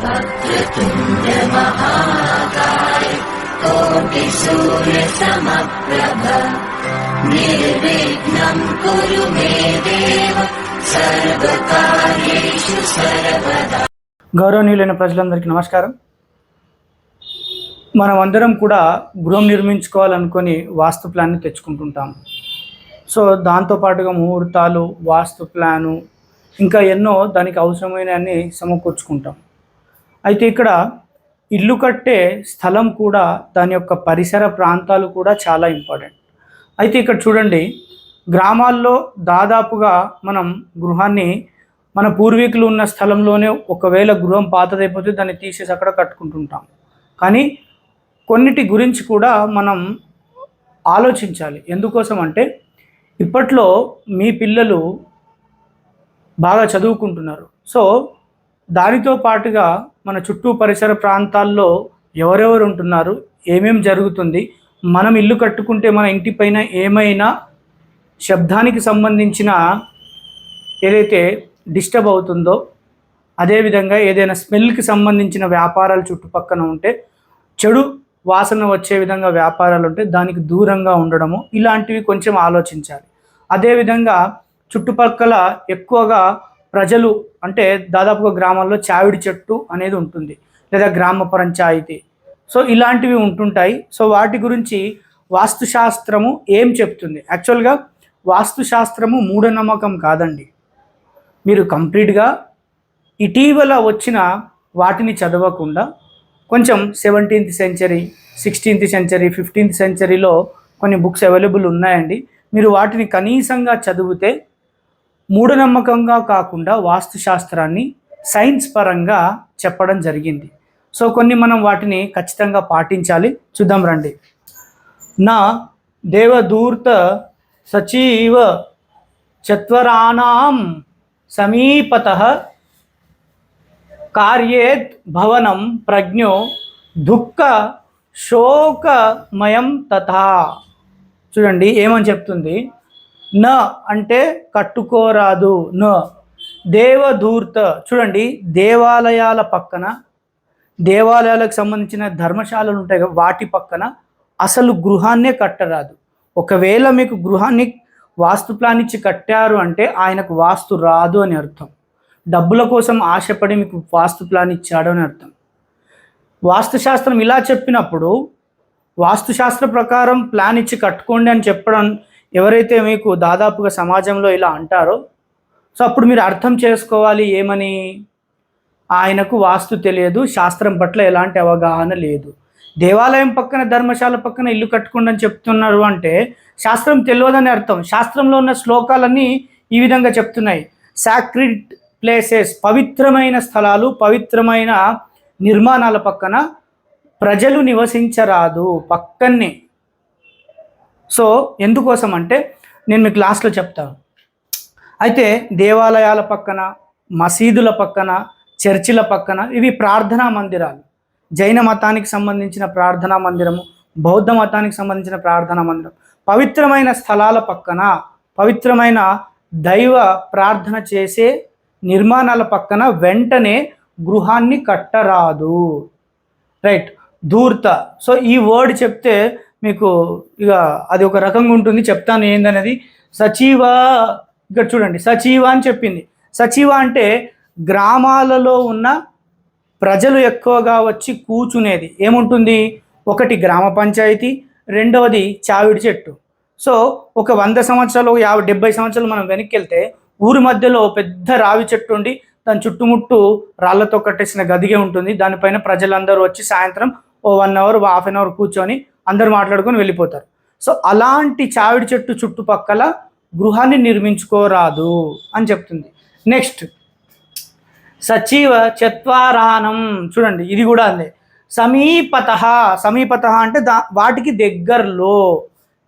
वक्रतुण्ड महाकाय कोटिसूर्यसमप्रभ निर्विघ्नम् कुरु मे देव सर्वकार्येषु सर्वदा గౌరవనీయులైన ప్రజలందరికీ నమస్కారం మనం అందరం కూడా గృహం నిర్మించుకోవాలనుకొని వాస్తు ప్లాన్ని తెచ్చుకుంటుంటాం సో దాంతోపాటుగా ముహూర్తాలు వాస్తు ప్లాను ఇంకా ఎన్నో దానికి అవసరమైన అన్ని సమకూర్చుకుంటాం అయితే ఇక్కడ ఇల్లు కట్టే స్థలం కూడా దాని యొక్క పరిసర ప్రాంతాలు కూడా చాలా ఇంపార్టెంట్. అయితే ఇక్కడ చూడండి గ్రామాల్లో దాదాపుగా మనం గృహాన్ని మన పూర్వీకులు ఉన్న స్థలంలోనే ఒకవేళ గృహం పాతదైపోతే దాన్ని తీసేసి అక్కడ కట్టుకుంటుంటాం. కానీ కొన్నిటి గురించి కూడా మనం ఆలోచించాలి. ఎందుకోసం అంటే ఇప్పట్లో మీ పిల్లలు బాగా చదువుకుంటున్నారు. సో దానితో పాటుగా మన చుట్టూ పరిసర ప్రాంతాల్లో ఎవరెవరు ఉంటున్నారు? ఏమేం జరుగుతుంది? మనం ఇల్లు కట్టుకుంటే మన ఇంటి పైన ఏమైనా శబ్దానికి సంబంధించిన ఏదైతే డిస్టర్బ్ అవుతుందో అదేవిధంగా ఏదైనా స్మెల్కి సంబంధించిన వ్యాపారాలు చుట్టుపక్కన ఉంటే చెడు వాసన వచ్చే విధంగా వ్యాపారాలు ఉంటే దానికి దూరంగా ఉండడము ఇలాంటివి కొంచెం ఆలోచించాలి. అదేవిధంగా చుట్టుపక్కల ఎక్కువగా ప్రజలు అంటే దాదాపుగా గ్రామాల్లో చావిడి చెట్టు అనేది ఉంటుంది లేదా గ్రామ పంచాయతీ. సో ఇలాంటివి ఉంటుంటాయి. సో వాటి గురించి వాస్తుశాస్త్రము ఏం చెప్తుంది? యాక్చువల్గా వాస్తుశాస్త్రము మూఢనమ్మకం కాదండి. మీరు కంప్లీట్గా ఇటీవల వచ్చిన వాటిని చదవకుండా కొంచెం seventeenth century sixteenth century fifteenth సెంచరీలో కొన్ని బుక్స్ అవైలబుల్ ఉన్నాయండి. మీరు వాటిని కనీసంగా చదివితే మూఢనమ్మకంగా కాకుండా వాస్తుశాస్త్రాన్ని సైన్స్ పరంగా చెప్పడం జరిగింది. సో కొన్ని మనం వాటిని ఖచ్చితంగా పాటించాలి. చూద్దాం రండి. నా దేవదూర్త సచీవ చత్వరాణం సమీపత కార్యేత్ భవనం ప్రజ్ఞో దుఃఖ శోకమయం తథా. చూడండి ఏమని చెప్తుంది? న అంటే కట్టుకోరాదు. న. దేవధూర్త చూడండి దేవాలయాల పక్కన దేవాలయాలకు సంబంధించిన ధర్మశాలలు ఉంటాయి వాటి పక్కన అసలు గృహాన్నే కట్టరాదు. ఒకవేళ మీకు గృహాన్ని వాస్తు ప్లాన్ ఇచ్చి కట్టారు అంటే ఆయనకు వాస్తు రాదు అని అర్థం. డబ్బుల కోసం ఆశపడి మీకు వాస్తు ప్లాన్ ఇచ్చాడు అని అర్థం. వాస్తుశాస్త్రం ఇలా చెప్పినప్పుడు వాస్తుశాస్త్ర ప్రకారం ప్లాన్ ఇచ్చి కట్టుకోండి అని చెప్పడం ఎవరైతే మీకు దాదాపుగా సమాజంలో ఇలా అంటారో సో అప్పుడు మీరు అర్థం చేసుకోవాలి ఏమని? ఆయనకు వాస్తు తెలియదు శాస్త్రం పట్ల ఎలాంటి అవగాహన లేదు. దేవాలయం పక్కన ధర్మశాల పక్కన ఇల్లు కట్టుకోండి అని చెప్తున్నారు అంటే శాస్త్రం తెలియదని అర్థం. శాస్త్రంలో ఉన్న శ్లోకాలన్నీ ఈ విధంగా చెప్తున్నాయి. సాక్రిడ్ ప్లేసెస్ పవిత్రమైన స్థలాలు పవిత్రమైన నిర్మాణాల పక్కన ప్రజలు నివసించరాదు పక్కనే సో ఎందుకోసం అంటే నేను మీకు లాస్ట్లో చెప్తాను అయితే దేవాలయాల పక్కన మసీదుల పక్కన చర్చిల పక్కన ఇవి ప్రార్థనా మందిరాలు. జైన మతానికి సంబంధించిన ప్రార్థనా మందిరము బౌద్ధ మతానికి సంబంధించిన ప్రార్థనా మందిరం. పవిత్రమైన స్థలాల పక్కన పవిత్రమైన దైవ ప్రార్థన చేసే నిర్మాణాల పక్కన వెంటనే గృహాన్ని కట్టరాదు. రైట్ ధూర్త. సో ఈ వర్డ్ చెప్తే మీకు ఇక అది ఒక రకంగా ఉంటుంది చెప్తాను ఏందనేది. సచివ ఇక్కడ చూడండి సచివ అని చెప్పింది. సచివ అంటే గ్రామాలలో ఉన్న ప్రజలు ఎక్కువగా వచ్చి కూర్చునేది. ఏముంటుంది? ఒకటి గ్రామ పంచాయతీ రెండవది చావిడి చెట్టు. సో ఒక వంద సంవత్సరాలు యాభై డెబ్బై సంవత్సరాలు మనం వెనక్కి వెళ్తే ఊరి మధ్యలో పెద్ద రావి చెట్టు ఉండి దాని చుట్టుముట్టు రాళ్ళతో కట్టేసిన గదిగే ఉంటుంది. దానిపైన ప్రజలందరూ వచ్చి సాయంత్రం ఓ one hour half an hour కూర్చొని అందరు మాట్లాడుకొని వెళ్ళిపోతారు. సో అలాంటి చావిడి చెట్టు చుట్టుపక్కల గృహాన్ని నిర్మించుకోరాదు అని చెప్తుంది. నెక్స్ట్ సచివ చత్వారానం. చూడండి ఇది కూడా అందే సమీపత సమీపత అంటే దా వాటికి దగ్గరలో.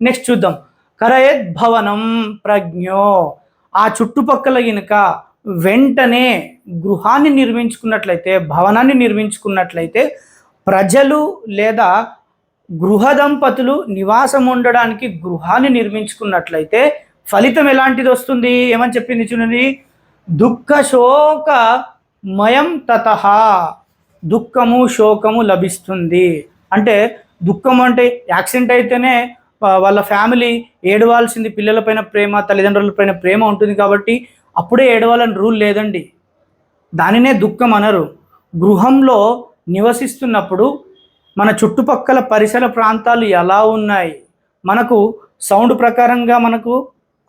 నెక్స్ట్ చూద్దాం. కరయద్ భవనం ప్రజ్ఞో. ఆ చుట్టుపక్కల గనుక వెంటనే గృహాన్ని నిర్మించుకున్నట్లయితే భవనాన్ని నిర్మించుకున్నట్లయితే ప్రజలు లేదా గృహ దంపతులు నివాసం ఉండడానికి గృహాన్ని నిర్మించుకున్నట్లయితే ఫలితం ఎలాంటిది వస్తుంది? ఏమని చెప్పింది చూడండి. దుఃఖ శోక మయం తత దుఃఖము శోకము లభిస్తుంది. అంటే దుఃఖం అంటే యాక్సిడెంట్ అయితేనే వాళ్ళ ఫ్యామిలీ ఏడవాల్సింది. పిల్లలపైన ప్రేమ తల్లిదండ్రులపైన ప్రేమ ఉంటుంది కాబట్టి అప్పుడే ఏడవాలని రూల్ లేదండి. దానినే దుఃఖం అనరు. గృహంలో నివసిస్తున్నప్పుడు మన చుట్టుపక్కల పరిసర ప్రాంతాలు ఎలా ఉన్నాయి? మనకు సౌండ్ ప్రకారంగా మనకు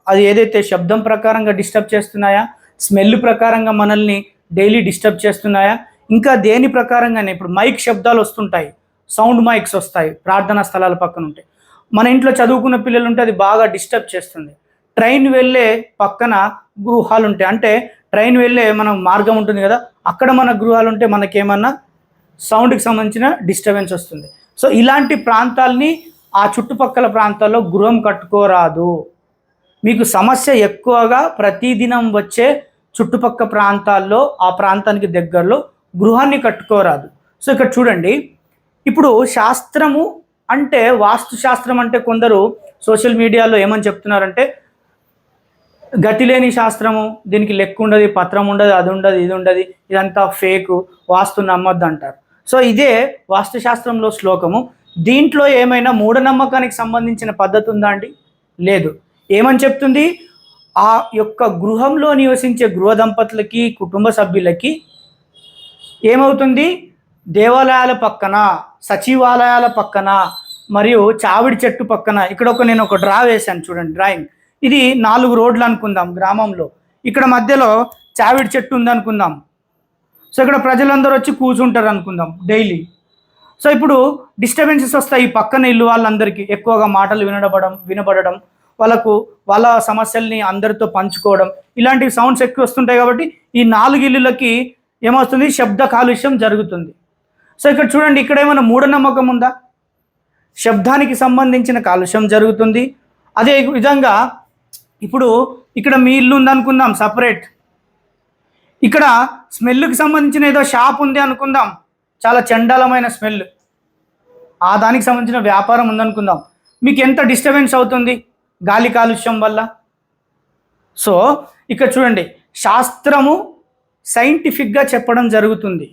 అది ఏదైతే శబ్దం ప్రకారంగా డిస్టర్బ్ చేస్తున్నాయా? స్మెల్ ప్రకారంగా మనల్ని డైలీ డిస్టర్బ్ చేస్తున్నాయా? ఇంకా దేని ప్రకారంగానే ఇప్పుడు మైక్ శబ్దాలు వస్తుంటాయి. సౌండ్ మైక్స్ వస్తాయి ప్రార్థనా స్థలాల పక్కన ఉంటాయి మన ఇంట్లో చదువుకున్న పిల్లలు ఉంటే అది బాగా డిస్టర్బ్ చేస్తుంది. ట్రైన్ వెళ్ళే పక్కన గృహాలు ఉంటాయి అంటే ట్రైన్ వెళ్ళే మనం మార్గం ఉంటుంది కదా అక్కడ మన గృహాలు ఉంటే మనకేమన్నా సౌండ్కి సంబంధించిన డిస్టర్బెన్స్ వస్తుంది. సో ఇలాంటి ప్రాంతాల్ని ఆ చుట్టుపక్కల ప్రాంతాల్లో గృహం కట్టుకోరాదు. మీకు సమస్య ఎక్కువగా ప్రతిదినం వచ్చే చుట్టుపక్క ప్రాంతాల్లో ఆ ప్రాంతానికి దగ్గరలో గృహాన్ని కట్టుకోరాదు. సో ఇక్కడ చూడండి. ఇప్పుడు శాస్త్రము అంటే వాస్తు శాస్త్రం అంటే కొందరు సోషల్ మీడియాలో ఏమని చెప్తున్నారంటే గతి లేని శాస్త్రము దీనికి లెక్క ఉండదు పత్రం ఉండదు అది ఉండదు ఇది ఉండదు ఇదంతా ఫేక్ వాస్తు నమ్మద్దు అంటారు సో ఇదే వాస్తుశాస్త్రంలో శ్లోకము. దీంట్లో ఏమైనా మూఢనమ్మకానికి సంబంధించిన పద్ధతి ఉందా అండి? లేదు. ఏమని చెప్తుంది? ఆ యొక్క గృహంలో నివసించే గృహ దంపతులకి కుటుంబ సభ్యులకి ఏమవుతుంది? దేవాలయాల పక్కన సచివాలయాల పక్కన మరియు చావిడి చెట్టు పక్కన ఇక్కడ ఒక నేను ఒక డ్రా వేశాను చూడండి డ్రాయింగ్. ఇది నాలుగు రోడ్లు అనుకుందాం గ్రామంలో. ఇక్కడ మధ్యలో చావిడి చెట్టు ఉందనుకుందాం. సో ఇక్కడ ప్రజలందరూ వచ్చి కూర్చుంటారు అనుకుందాం డైలీ సో ఇప్పుడు డిస్టర్బెన్సెస్ వస్తాయి ఈ పక్కన ఇల్లు వాళ్ళందరికీ. ఎక్కువగా మాటలు వినడబడం వినబడడం వాళ్ళకు వాళ్ళ సమస్యల్ని అందరితో పంచుకోవడం. ఇలాంటి సౌండ్స్ ఎక్కువ వస్తుంటాయి కాబట్టి ఈ నాలుగు ఇల్లులకి ఏమవుతుంది శబ్ద కాలుష్యం జరుగుతుంది. సో ఇక్కడ చూడండి ఇక్కడ ఏమైనా మూఢనమ్మకం ఉందా? శబ్దానికి సంబంధించిన కాలుష్యం జరుగుతుంది. అదే విధంగా ఇప్పుడు ఇక్కడ మీ ఇల్లు ఉందనుకుందాం సపరేట్ ఇక్కడ స్మెల్కి సంబంధించిన ఏదో షాప్ ఉంది అనుకుందాం. చాలా చండాలమైన స్మెల్. ఆ దానికి సంబంధించిన వ్యాపారం ఉందనుకుందాం మీకు ఎంత డిస్టర్బెన్స్ అవుతుంది గాలి కాలుష్యం వల్ల? సో ఇక్కడ చూడండి. శాస్త్రము సైంటిఫిక్గా చెప్పడం జరుగుతుంది.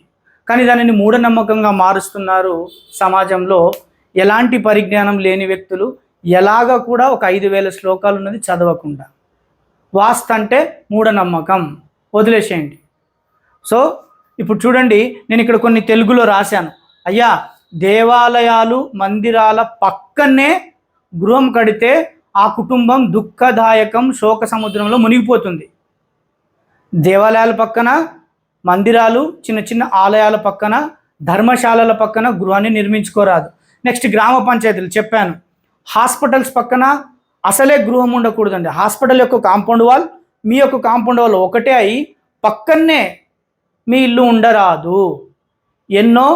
కానీ దానిని మూఢనమ్మకంగా మారుస్తున్నారు సమాజంలో ఎలాంటి పరిజ్ఞానం లేని వ్యక్తులు ఎలాగ కూడా ఒక ఐదు వేల శ్లోకాలు ఉన్నది చదవకుండా. వాస్త అంటే మూఢనమ్మకం. వదిలేసేయండి. సో ఇప్పుడు చూడండి నేను ఇక్కడ కొన్ని తెలుగులో రాశాను. అయ్యా దేవాలయాలు మందిరాల పక్కనే గృహం కడితే ఆ కుటుంబం దుఃఖదాయకం శోక సముద్రంలో మునిగిపోతుంది. దేవాలయాల పక్కన మందిరాలు చిన్న చిన్న ఆలయాల పక్కన ధర్మశాలల పక్కన గృహాన్ని నిర్మించుకోరాదు. నెక్స్ట్ గ్రామ పంచాయతీలు చెప్పాను. హాస్పిటల్స్ పక్కన అసలే గృహం ఉండకూడదండి. హాస్పిటల్ యొక్క కాంపౌండ్ వాల్ మీ యొక్క కాంపౌండ్ వాల్ ఒకటే అయి పక్కనే మీ ఇల్లు ఉండరాదు. ఎన్నో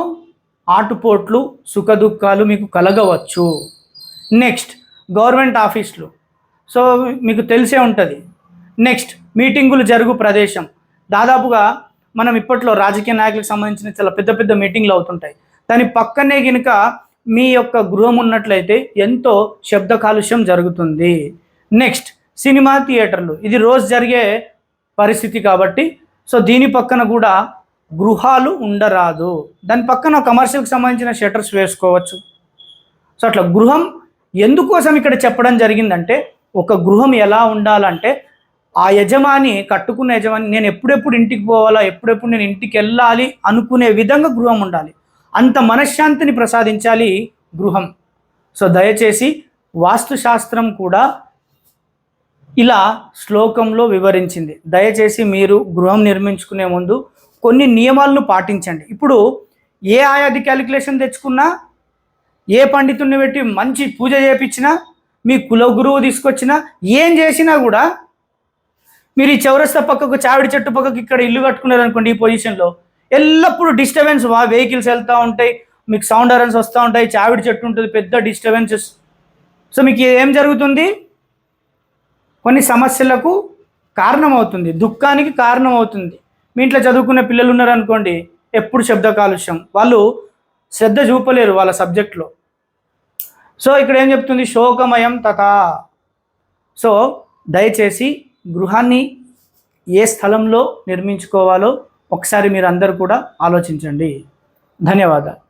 ఆటుపోట్లు సుఖదుఖాలు మీకు కలగవచ్చు. నెక్స్ట్ గవర్నమెంట్ ఆఫీసులు. సో మీకు తెలిసే ఉంటుంది. నెక్స్ట్ మీటింగులు జరుగు ప్రదేశం. దాదాపుగా మనం ఇప్పట్లో రాజకీయ నాయకులకు సంబంధించిన చాలా పెద్ద పెద్ద మీటింగ్లు అవుతుంటాయి. దాని పక్కనే గినుక మీ యొక్క గృహం ఉన్నట్లయితే ఎంతో శబ్ద కాలుష్యం జరుగుతుంది. నెక్స్ట్ సినిమా థియేటర్లు. ఇది రోజు జరిగే పరిస్థితి కాబట్టి సో దీని పక్కన కూడా గృహాలు ఉండరాదు. దాని పక్కన కమర్షియల్కి సంబంధించిన షటర్స్ వేసుకోవచ్చు. సో అట్లా గృహం ఎందుకోసం ఇక్కడ చెప్పడం జరిగిందంటే ఒక గృహం ఎలా ఉండాలంటే ఆ యజమాని కట్టుకున్న యజమాని నేను ఎప్పుడెప్పుడు ఇంటికి పోవాలా ఎప్పుడెప్పుడు నేను ఇంటికి వెళ్ళాలి అనుకునే విధంగా గృహం ఉండాలి. అంత మనశ్శాంతిని ప్రసాదించాలి గృహం. సో దయచేసి వాస్తుశాస్త్రం కూడా ఇలా శ్లోకంలో వివరించింది. దయచేసి మీరు గృహం నిర్మించుకునే ముందు కొన్ని నియమాలను పాటించండి. ఇప్పుడు ఏ ఆయాది క్యాలిక్యులేషన్ తెచ్చుకున్నా ఏ పండితుడిని పెట్టి మంచి పూజ చేయించినా మీ కుల గురువు తీసుకొచ్చినా ఏం చేసినా కూడా మీరు ఈ చౌరస్తా పక్కకు చావిడి చెట్టు పక్కకు ఇక్కడ ఇల్లు కట్టుకున్నారు అనుకోండి ఈ పొజిషన్లో ఎల్లప్పుడూ డిస్టర్బెన్స్ మా వెహికల్స్ వెళ్తూ ఉంటాయి మీకు సౌండ్ అరెన్స్ వస్తూ ఉంటాయి చావిడి చెట్టు ఉంటుంది పెద్ద డిస్టర్బెన్సెస్ సో మీకు ఏం జరుగుతుంది? కొన్ని సమస్యలకు కారణమవుతుంది దుఃఖానికి కారణమవుతుంది. మీ ఇంట్లో చదువుకునే పిల్లలు ఉన్నారనుకోండి ఎప్పుడు శబ్ద కాలుష్యం. వాళ్ళు శ్రద్ధ చూపలేరు వాళ్ళ సబ్జెక్ట్లో. సో ఇక్కడ ఏం చెప్తుంది? శోకమయం తథా. సో దయచేసి గృహాన్ని ఏ స్థలంలో నిర్మించుకోవాలో ఒకసారి మీరు అందరు కూడా ఆలోచించండి. ధన్యవాదాలు.